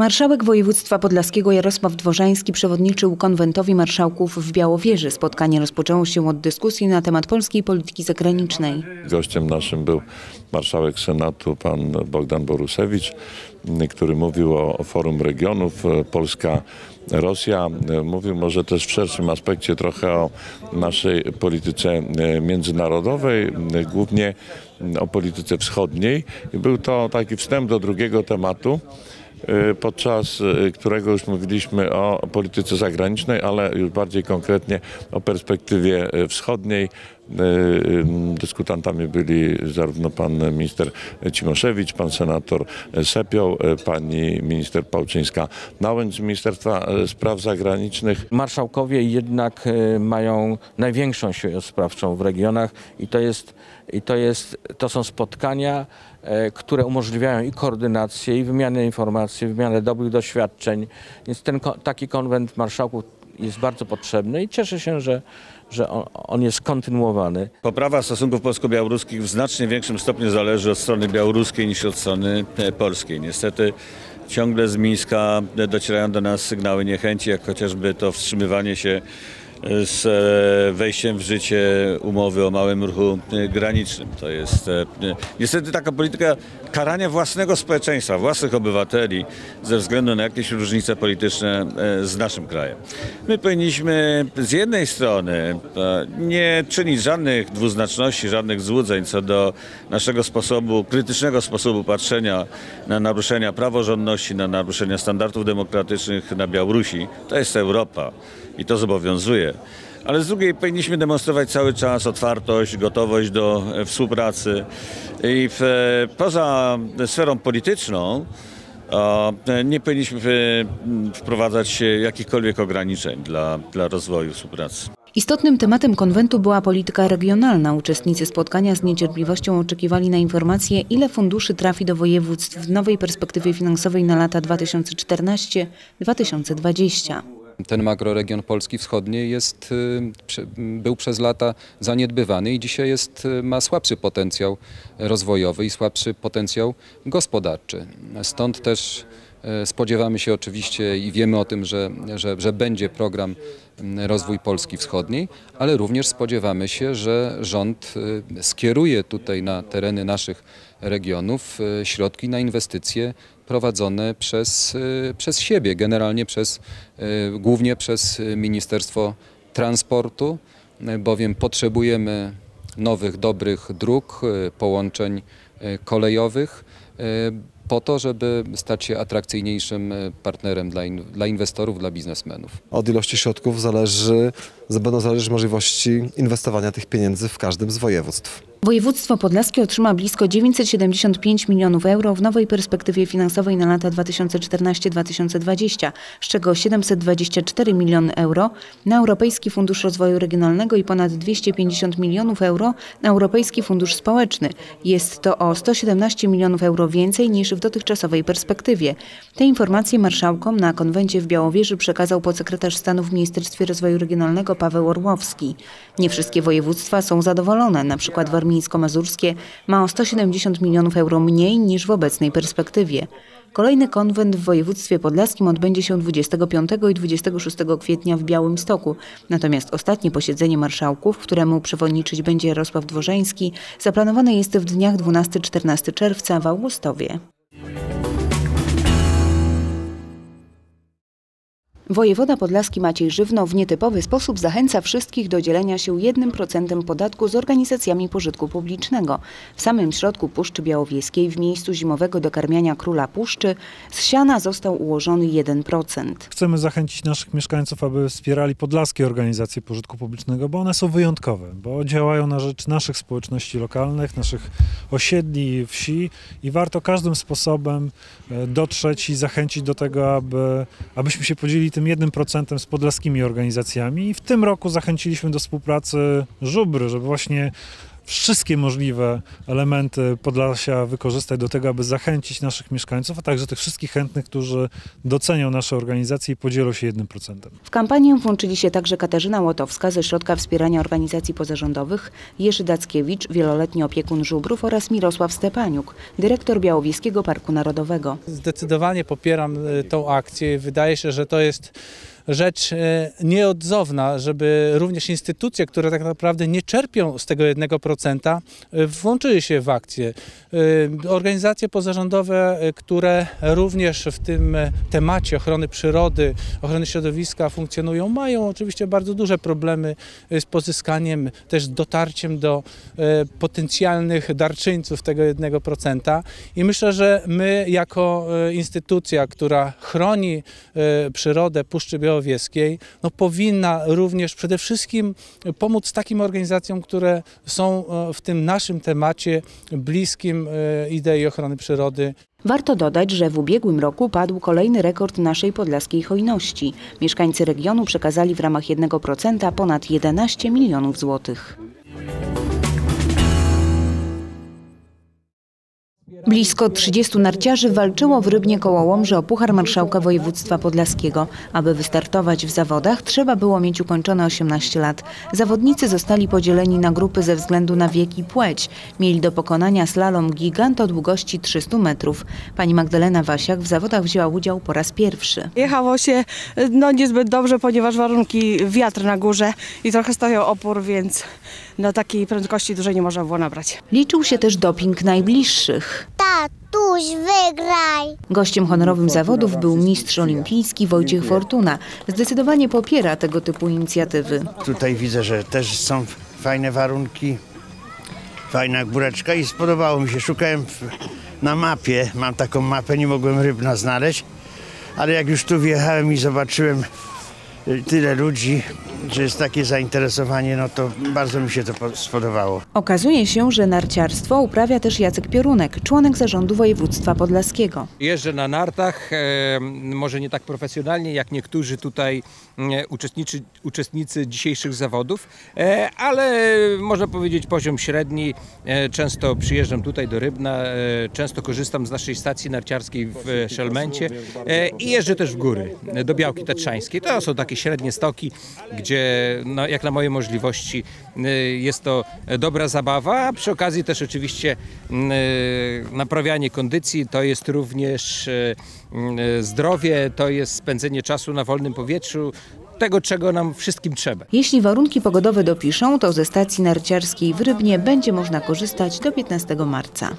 Marszałek województwa podlaskiego Jarosław Dworzański przewodniczył konwentowi marszałków w Białowieży. Spotkanie rozpoczęło się od dyskusji na temat polskiej polityki zagranicznej. Gościem naszym był marszałek Senatu, pan Bogdan Borusewicz, który mówił o, Forum Regionów e, Polska-Rosja. E, Mówił może też w szerszym aspekcie trochę o naszej polityce e, międzynarodowej, głównie o polityce wschodniej. Był to taki wstęp do drugiego tematu podczas e, którego już mówiliśmy o polityce zagranicznej, ale już bardziej konkretnie o perspektywie e, wschodniej. E, Dyskutantami byli zarówno pan minister Cimoszewicz, pan senator Sepioł, e, pani minister Pałczyńska-Nałęcz z Ministerstwa e, Spraw Zagranicznych. Marszałkowie jednak mają największą siłę sprawczą w regionach i to jest, i to jest, to są spotkania, które umożliwiają i koordynację, i wymianę informacji, wymianę dobrych doświadczeń. Więc ten taki konwent marszałków jest bardzo potrzebny i cieszę się, że, że on, on jest kontynuowany. Poprawa stosunków polsko-białoruskich w znacznie większym stopniu zależy od strony białoruskiej niż od strony e, polskiej. Niestety ciągle z Mińska docierają do nas sygnały niechęci, jak chociażby to wstrzymywanie się z e, wejściem w życie umowy o małym ruchu e, granicznym. To jest e, niestety taka polityka karania własnego społeczeństwa, własnych obywateli ze względu na jakieś różnice polityczne z naszym krajem. My powinniśmy z jednej strony nie czynić żadnych dwuznaczności, żadnych złudzeń co do naszego sposobu, krytycznego sposobu patrzenia na naruszenia praworządności, na naruszenia standardów demokratycznych na Białorusi. To jest Europa i to zobowiązuje. Ale z drugiej powinniśmy demonstrować cały czas otwartość, gotowość do e, współpracy. I w, e, poza sferą polityczną e, nie powinniśmy wprowadzać jakichkolwiek ograniczeń dla, dla rozwoju współpracy. Istotnym tematem konwentu była polityka regionalna. Uczestnicy spotkania z niecierpliwością oczekiwali na informacje, ile funduszy trafi do województw w nowej perspektywie finansowej na lata 2014-2020. Ten makroregion Polski Wschodniej jest, y, był przez lata zaniedbywany i dzisiaj jest, y, ma słabszy potencjał rozwojowy i słabszy potencjał gospodarczy. Stąd też y, spodziewamy się oczywiście i wiemy o tym, że, że, że będzie program Rozwój Polski Wschodniej, ale również spodziewamy się, że rząd skieruje tutaj na tereny naszych regionów środki na inwestycje prowadzone przez, y, przez siebie, generalnie przez, y, głównie przez y, Ministerstwo Transportu, bowiem potrzebujemy nowych, dobrych dróg, połączeń kolejowych po to, żeby stać się atrakcyjniejszym partnerem dla, in, dla inwestorów, dla biznesmenów. Od ilości środków zależy, będą zależeć możliwości inwestowania tych pieniędzy w każdym z województw. Województwo podlaskie otrzyma blisko 975 milionów euro w nowej perspektywie finansowej na lata 2014-2020, z czego 724 miliony euro na Europejski Fundusz Rozwoju Regionalnego i ponad 250 milionów euro na Europejski Fundusz Społeczny. Jest to o 117 milionów euro więcej niż w dotychczasowej perspektywie. Te informacje marszałkom na konwencie w Białowieży przekazał podsekretarz stanu w Ministerstwie Rozwoju Regionalnego Paweł Orłowski. Nie wszystkie województwa są zadowolone, na przykład warmińsko-mazurskie ma o 170 milionów euro mniej niż w obecnej perspektywie. Kolejny konwent w województwie podlaskim odbędzie się 25 i 26 kwietnia w Białymstoku. Natomiast ostatnie posiedzenie marszałków, któremu przewodniczyć będzie Jarosław Dworzański, zaplanowane jest w dniach 12-14 czerwca w Augustowie. Wojewoda podlaski Maciej Żywno w nietypowy sposób zachęca wszystkich do dzielenia się 1% podatku z organizacjami pożytku publicznego. W samym środku Puszczy Białowieskiej, w miejscu zimowego dokarmiania króla puszczy, z siana został ułożony 1%. Chcemy zachęcić naszych mieszkańców, aby wspierali podlaskie organizacje pożytku publicznego, bo one są wyjątkowe, bo działają na rzecz naszych społeczności lokalnych, naszych osiedli, wsi i warto każdym sposobem e, dotrzeć i zachęcić do tego, aby, abyśmy się podzielili tym 1% z podlaskimi organizacjami. I w tym roku zachęciliśmy do współpracy żubry, żeby właśnie wszystkie możliwe elementy Podlasia wykorzystać do tego, aby zachęcić naszych mieszkańców, a także tych wszystkich chętnych, którzy docenią nasze organizacje i podzielą się jednym procentem. W kampanię włączyli się także Katarzyna Łotowska ze Środka Wspierania Organizacji Pozarządowych, Jerzy Dackiewicz, wieloletni opiekun żubrów oraz Mirosław Stepaniuk, dyrektor Białowieskiego Parku Narodowego. Zdecydowanie popieram e, tą akcję. Wydaje się, że to jest rzecz e, nieodzowna, żeby również instytucje, które tak naprawdę nie czerpią z tego 1%, e, włączyły się w akcję. E, Organizacje pozarządowe, które również w tym temacie ochrony przyrody, ochrony środowiska funkcjonują, mają oczywiście bardzo duże problemy z pozyskaniem, też dotarciem do potencjalnych darczyńców tego 1%. I myślę, że my jako instytucja, która chroni przyrodę Puszczy No powinna również przede wszystkim pomóc takim organizacjom, które są e, w tym naszym temacie bliskim e, idei ochrony przyrody. Warto dodać, że w ubiegłym roku padł kolejny rekord naszej podlaskiej hojności. Mieszkańcy regionu przekazali w ramach 1% ponad 11 milionów złotych. Blisko 30 narciarzy walczyło w Rybnie koło Łomży o Puchar Marszałka Województwa Podlaskiego. Aby wystartować w zawodach, trzeba było mieć ukończone 18 lat. Zawodnicy zostali podzieleni na grupy ze względu na wiek i płeć. Mieli do pokonania slalom gigant o długości 300 metrów. Pani Magdalena Wasiak w zawodach wzięła udział po raz pierwszy. Jechało się no, niezbyt dobrze, ponieważ warunki wiatr na górze i trochę stawiał opór, więc na takiej prędkości dużej nie można było nabrać. Liczył się też doping najbliższych. Tatuś, wygraj! Gościem honorowym zawodów był mistrz olimpijski Wojciech Fortuna. Zdecydowanie popiera tego typu inicjatywy. Tutaj widzę, że też są fajne warunki, fajna góreczka i spodobało mi się. Szukałem na mapie, mam taką mapę, nie mogłem rybna znaleźć, ale jak już tu wjechałem i zobaczyłem y, tyle ludzi, że jest takie zainteresowanie, no to bardzo mi się to po- spodobało. Okazuje się, że narciarstwo uprawia też Jacek Piorunek, członek zarządu województwa podlaskiego. Jeżdżę na nartach, e, może nie tak profesjonalnie jak niektórzy tutaj e, uczestniczy, uczestnicy dzisiejszych zawodów, e, ale można powiedzieć poziom średni. E, często przyjeżdżam tutaj do Rybna, często korzystam z naszej stacji narciarskiej w Szelmencie i jeżdżę też w góry, do Białki Tatrzańskiej. To są takie średnie stoki, gdzie no, jak na moje możliwości e, jest to dobra zabawa, a przy okazji też oczywiście e, naprawianie kondycji, to jest również m, zdrowie, to jest spędzenie czasu na wolnym powietrzu, tego czego nam wszystkim trzeba. Jeśli warunki pogodowe dopiszą, to ze stacji narciarskiej w Rybnie będzie można korzystać do 15 marca.